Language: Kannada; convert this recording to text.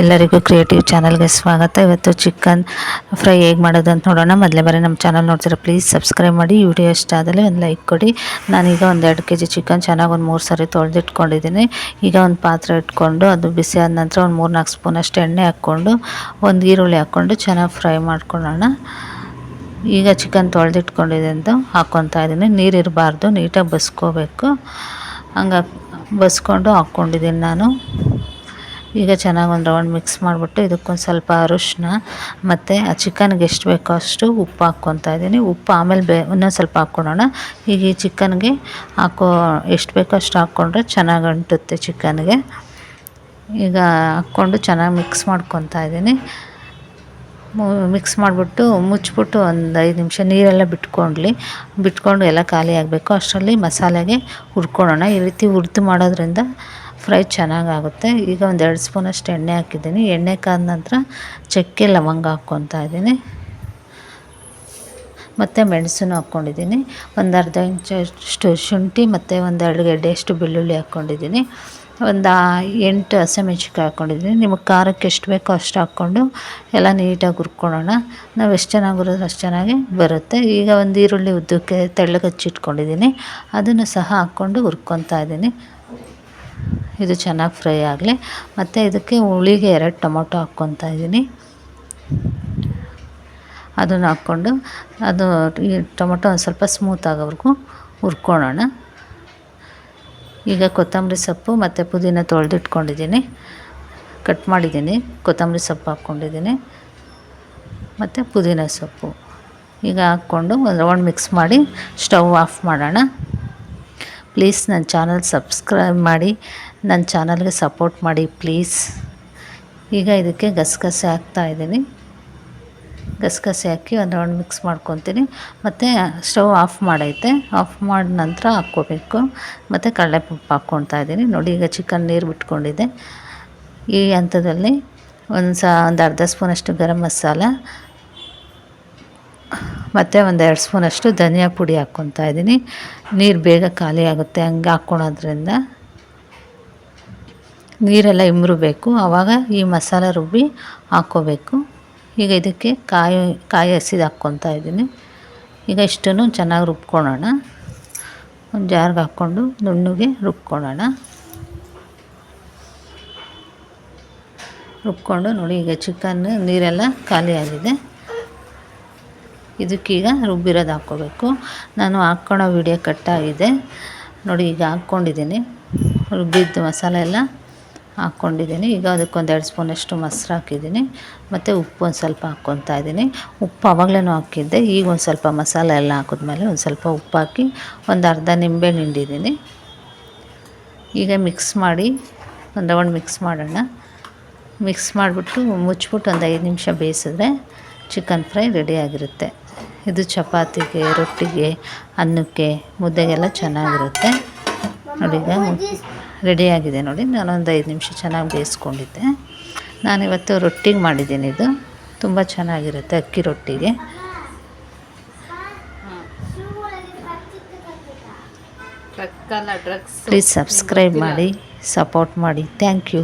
ಎಲ್ಲರಿಗೂ ಕ್ರಿಯೇಟಿವ್ ಚಾನಲ್ಗೆ ಸ್ವಾಗತ. ಇವತ್ತು ಚಿಕನ್ ಫ್ರೈ ಹೇಗೆ ಮಾಡೋದು ಅಂತ ನೋಡೋಣ. ಮೊದಲೇ ಬರೀ ನಮ್ಮ ಚಾನಲ್ ನೋಡ್ತೀರ ಪ್ಲೀಸ್ ಸಬ್ಸ್ಕ್ರೈಬ್ ಮಾಡಿ. ವಿಡಿಯೋ ಇಷ್ಟ ಆದಲ್ಲಿ ಒಂದು ಲೈಕ್ ಕೊಡಿ. ನಾನೀಗ ಒಂದು ಎರಡು ಕೆ ಜಿ ಚಿಕನ್ ಚೆನ್ನಾಗಿ ಒಂದು ಮೂರು ಸಾರಿ ತೊಳೆದಿಟ್ಕೊಂಡಿದ್ದೀನಿ. ಈಗ ಒಂದು ಪಾತ್ರೆ ಇಟ್ಕೊಂಡು ಅದು ಬಿಸಿ ಆದ ನಂತರ ಒಂದು ಮೂರು ನಾಲ್ಕು ಸ್ಪೂನ್ ಅಷ್ಟು ಎಣ್ಣೆ ಹಾಕ್ಕೊಂಡು ಒಂದು ಈರುಳ್ಳಿ ಹಾಕ್ಕೊಂಡು ಚೆನ್ನಾಗಿ ಫ್ರೈ ಮಾಡ್ಕೊಳ್ಳೋಣ. ಈಗ ಚಿಕನ್ ತೊಳೆದಿಟ್ಕೊಂಡಿದೆ ಅಂತ ಹಾಕ್ಕೊತಾ ಇದ್ದೀನಿ. ನೀರು ಇರಬಾರ್ದು, ನೀಟಾಗಿ ಬಸ್ಕೋಬೇಕು. ಹಂಗೆ ಬಸ್ಕೊಂಡು ಹಾಕ್ಕೊಂಡಿದ್ದೀನಿ ನಾನು. ಈಗ ಚೆನ್ನಾಗಿ ಒಂದು ರೌಂಡ್ ಮಿಕ್ಸ್ ಮಾಡಿಬಿಟ್ಟು ಇದಕ್ಕೊಂದು ಸ್ವಲ್ಪ ಅರಿಶಿನ ಮತ್ತು ಆ ಚಿಕನ್ಗೆ ಎಷ್ಟು ಬೇಕೋ ಅಷ್ಟು ಉಪ್ಪು ಹಾಕ್ಕೊತಾ ಇದ್ದೀನಿ. ಉಪ್ಪು ಆಮೇಲೆ ಬೇ ಇನ್ನೊಂದು ಸ್ವಲ್ಪ ಹಾಕ್ಕೊಳ್ಳೋಣ ಈಗ ಈ ಚಿಕನ್ಗೆ ಹಾಕೋ ಎಷ್ಟು ಬೇಕೋ ಅಷ್ಟು ಹಾಕ್ಕೊಂಡ್ರೆ ಚೆನ್ನಾಗಿ ಅಂಟುತ್ತೆ ಚಿಕನ್ಗೆ ಈಗ ಹಾಕ್ಕೊಂಡು ಚೆನ್ನಾಗಿ ಮಿಕ್ಸ್ ಮಾಡ್ಕೊತಾ ಇದ್ದೀನಿ. ಮಿಕ್ಸ್ ಮಾಡಿಬಿಟ್ಟು ಮುಚ್ಚಿಬಿಟ್ಟು ಒಂದು ಐದು ನಿಮಿಷ ನೀರೆಲ್ಲ ಬಿಟ್ಕೊಂಡ್ಲಿ. ಬಿಟ್ಕೊಂಡು ಎಲ್ಲ ಖಾಲಿ ಆಗಬೇಕು ಅಷ್ಟರಲ್ಲಿ ಮಸಾಲೆಗೆ ಹುರ್ಕೊಳ್ಳೋಣ. ಈ ರೀತಿ ಹುರಿದು ಮಾಡೋದ್ರಿಂದ ಫ್ರೈ ಚೆನ್ನಾಗಾಗುತ್ತೆ. ಈಗ ಒಂದು ಎರಡು ಸ್ಪೂನಷ್ಟು ಎಣ್ಣೆ ಹಾಕಿದ್ದೀನಿ. ಎಣ್ಣೆ ಕಾದ ನಂತರ ಚಕ್ಕೆ ಲವಂಗ ಹಾಕ್ಕೊತಾ ಇದ್ದೀನಿ. ಮತ್ತು ಮೆಣಸನ್ನು ಹಾಕ್ಕೊಂಡಿದ್ದೀನಿ. ಒಂದು ಅರ್ಧ ಇಂಚಷ್ಟು ಶುಂಠಿ ಮತ್ತು ಒಂದು ಎರಡು ಗಡ್ಡೆಯಷ್ಟು ಬೆಳ್ಳುಳ್ಳಿ ಹಾಕ್ಕೊಂಡಿದ್ದೀನಿ. ಒಂದು ಎಂಟು ಹಸಿಮೆಣ್ಸಿನ್ಕಾಯಿ ಹಾಕ್ಕೊಂಡಿದ್ದೀನಿ. ನಿಮಗೆ ಖಾರಕ್ಕೆ ಎಷ್ಟು ಬೇಕೋ ಅಷ್ಟು ಹಾಕ್ಕೊಂಡು ಎಲ್ಲ ನೀಟಾಗಿ ಹುರ್ಕೊಳ್ಳೋಣ. ನಾವು ಎಷ್ಟು ಚೆನ್ನಾಗಿ ಅಷ್ಟು ಚೆನ್ನಾಗಿ ಬರುತ್ತೆ. ಈಗ ಒಂದು ಈರುಳ್ಳಿ ಉದ್ದಕ್ಕೆ ತೆಳ್ಳಗೆ ಹಚ್ಚಿಟ್ಕೊಂಡಿದ್ದೀನಿ. ಅದನ್ನು ಸಹ ಹಾಕ್ಕೊಂಡು ಹುರ್ಕೊತಾ ಇದ್ದೀನಿ. ಇದು ಚೆನ್ನಾಗಿ ಫ್ರೈ ಆಗಲಿ. ಮತ್ತು ಇದಕ್ಕೆ ಹುಳಿಗೆ ಎರಡು ಟೊಮೊಟೊ ಹಾಕ್ಕೊತಾ ಇದ್ದೀನಿ. ಅದನ್ನು ಹಾಕ್ಕೊಂಡು ಅದು ಈ ಟೊಮೊಟೊ ಒಂದು ಸ್ವಲ್ಪ ಸ್ಮೂತ್ ಆಗೋವರೆಗೂ ಹುರ್ಕೊಳ್ಳೋಣ. ಈಗ ಕೊತ್ತಂಬರಿ ಸೊಪ್ಪು ಮತ್ತು ಪುದೀನ ತೊಳೆದಿಟ್ಕೊಂಡಿದ್ದೀನಿ. ಕಟ್ ಮಾಡಿದ್ದೀನಿ. ಕೊತ್ತಂಬರಿ ಸೊಪ್ಪು ಹಾಕ್ಕೊಂಡಿದ್ದೀನಿ. ಮತ್ತು ಪುದೀನ ಸೊಪ್ಪು. ಈಗ ಹಾಕ್ಕೊಂಡು ಒಂದು ರೌಂಡ್ ಮಿಕ್ಸ್ ಮಾಡಿ ಸ್ಟವ್ ಆಫ್ ಮಾಡೋಣ. ಪ್ಲೀಸ್ ನನ್ನ ಚಾನಲ್ ಸಬ್ಸ್ಕ್ರೈಬ್ ಮಾಡಿ. ನನ್ನ ಚಾನಲ್ಗೆ ಸಪೋರ್ಟ್ ಮಾಡಿ, ಪ್ಲೀಸ್. ಈಗ ಇದಕ್ಕೆ ಗಸಗಸೆ ಹಾಕ್ತಾಯಿದ್ದೀನಿ ಗಸಗಸೆ ಹಾಕಿ ಒಂದು ರೌಂಡ್ ಮಿಕ್ಸ್ ಮಾಡ್ಕೊತೀನಿ. ಮತ್ತು ಸ್ಟವ್ ಆಫ್ ಮಾಡೈತೆ. ಆಫ್ ಮಾಡಿದ ನಂತರ ಹಾಕ್ಕೋಬೇಕು. ಮತ್ತು ಕಡಲೆಪಪ್ಪು ಹಾಕ್ಕೊತಾ ಇದ್ದೀನಿ. ನೋಡಿ, ಈಗ ಚಿಕನ್ ನೀರು ಬಿಟ್ಕೊಂಡಿದೆ. ಈ ಹಂತದಲ್ಲಿ ಒಂದು ಸ, ಒಂದು ಅರ್ಧ ಸ್ಪೂನಷ್ಟು ಗರಂ ಮಸಾಲ, ಮತ್ತು ಒಂದು ಎರಡು ಸ್ಪೂನಷ್ಟು ಧನಿಯಾ ಪುಡಿ ಹಾಕ್ಕೊತಾ ಇದ್ದೀನಿ. ನೀರು ಬೇಗ ಖಾಲಿ ಆಗುತ್ತೆ. ಹಂಗೆ ಹಾಕ್ಕೊಳೋದ್ರಿಂದ ನೀರೆಲ್ಲ ಇಮ್ರಬೇಕು. ಆವಾಗ ಈ ಮಸಾಲೆ ರುಬ್ಬಿ ಹಾಕ್ಕೋಬೇಕು ಈಗ ಇದಕ್ಕೆ ಕಾಯಿ ಕಾಯಿ ಹಸಿದು ಹಾಕ್ಕೊತಾ ಇದ್ದೀನಿ. ಈಗ ಇಷ್ಟನ್ನು ಚೆನ್ನಾಗಿ ರುಬ್ಕೊಳ್ಳೋಣ ಒಂದು ಜಾರ್ಗೆ ಹಾಕ್ಕೊಂಡು ನುಣ್ಣಗೆ ರುಬ್ಕೊಳ್ಳೋಣ ರುಬ್ಕೊಂಡು ನೋಡಿ, ಈಗ ಚಿಕನ್ ನೀರೆಲ್ಲ ಖಾಲಿಯಾಗಿದೆ ಇದಕ್ಕೀಗ ರುಬ್ಬಿರೋದು ಹಾಕ್ಕೋಬೇಕು. ನಾನು ಹಾಕ್ಕೊಳೋ ವಿಡಿಯೋ ಕಟ್ಟಾಗಿದೆ ನೋಡಿ, ಈಗ ಹಾಕ್ಕೊಂಡಿದ್ದೀನಿ. ರುಬ್ಬಿದ್ದು ಮಸಾಲೆ ಎಲ್ಲ ಹಾಕ್ಕೊಂಡಿದ್ದೀನಿ. ಈಗ ಅದಕ್ಕೊಂದು ಎರಡು ಸ್ಪೂನಷ್ಟು ಮೊಸರು ಹಾಕಿದ್ದೀನಿ. ಮತ್ತು ಉಪ್ಪು ಒಂದು ಸ್ವಲ್ಪ ಹಾಕ್ಕೊತಾ ಇದ್ದೀನಿ. ಉಪ್ಪು ಆವಾಗಲೇ ಹಾಕಿದ್ದೆ. ಈಗ ಒಂದು ಸ್ವಲ್ಪ ಮಸಾಲೆ ಎಲ್ಲ ಹಾಕಿದ್ಮೇಲೆ ಒಂದು ಸ್ವಲ್ಪ ಉಪ್ಪು ಹಾಕಿ ಒಂದು ಅರ್ಧ ನಿಂಬೆ ಹಿಂಡಿದ್ದೀನಿ. ಈಗ ಮಿಕ್ಸ್ ಮಾಡಿ ಒಂದು ರೌಂಡ್ ಮಿಕ್ಸ್ ಮಾಡೋಣ. ಮಿಕ್ಸ್ ಮಾಡಿಬಿಟ್ಟು ಮುಚ್ಚಿಬಿಟ್ಟು ಒಂದು ಐದು ನಿಮಿಷ ಬೇಯಿಸಿದ್ರೆ ಚಿಕನ್ ಫ್ರೈ ರೆಡಿಯಾಗಿರುತ್ತೆ ಇದು ಚಪಾತಿಗೆ, ರೊಟ್ಟಿಗೆ, ಅನ್ನಕ್ಕೆ ಮುದ್ದೆಗೆಲ್ಲ ಚೆನ್ನಾಗಿರುತ್ತೆ. ನೋಡಿ ಈಗ ರೆಡಿಯಾಗಿದೆ ನೋಡಿ ನಾನೊಂದು ಐದು ನಿಮಿಷ ಚೆನ್ನಾಗಿ ಬೇಯಿಸ್ಕೊಂಡಿದ್ದೆ. ನಾನಿವತ್ತು ರೊಟ್ಟಿಗೆ ಮಾಡಿದ್ದೀನಿ ಇದು. ತುಂಬ ಚೆನ್ನಾಗಿರುತ್ತೆ ಅಕ್ಕಿ ರೊಟ್ಟಿಗೆ. ಪ್ಲೀಸ್ ಸಬ್ಸ್ಕ್ರೈಬ್ ಮಾಡಿ ಸಪೋರ್ಟ್ ಮಾಡಿ. Thank you